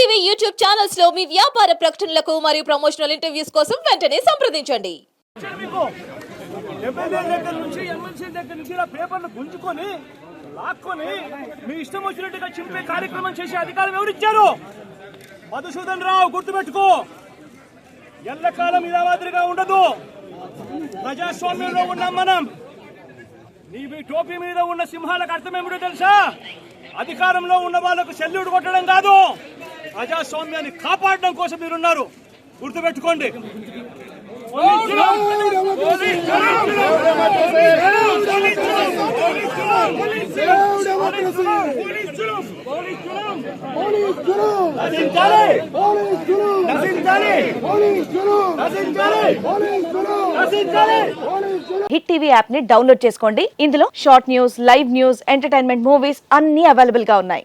TV YouTube ఛానల్స్లో మీ వ్యాపార ప్రకటనలకు మరియు ప్రమోషనల్ ఇంటర్వ్యూస్ కోసం వెంటనే సంప్రదించండి. ఎమ్మెల్యే దగ్గర నుంచి ఎమ్మెల్సీ దగ్గర నుంచి ఇలా పేపర్లు గుంజుకొని లాక్కొని మీ ఇష్టం వచ్చినట్టుగా చింపే కార్యక్రమం చేసే అధికారం ఎవరిచ్చారు మధుసూదన్ రావు గుర్తుపెట్టుకో. ఎల్లకాలం ఇలా మాదిరిగా ఉండదు. ప్రజాస్వామ్యంలో ఉన్నాం మనం నీ మీ టోపీ మీద ఉన్న సింహాలకు అర్థమేమిటో తెలుసా? అధికారంలో ఉన్న వాళ్ళకు సెల్యూట్ కొట్టడం కాదు. ప్రజాస్వామ్యాన్ని కాపాడడం కోసం మీరున్నారు. గుర్తుపెట్టుకోండి. హిట్ టీవీ యాప్ని డౌన్లోడ్ చేసుకోండి. ఇందులో short news live news entertainment movies అన్ని అవైలబుల్గా ఉన్నాయి.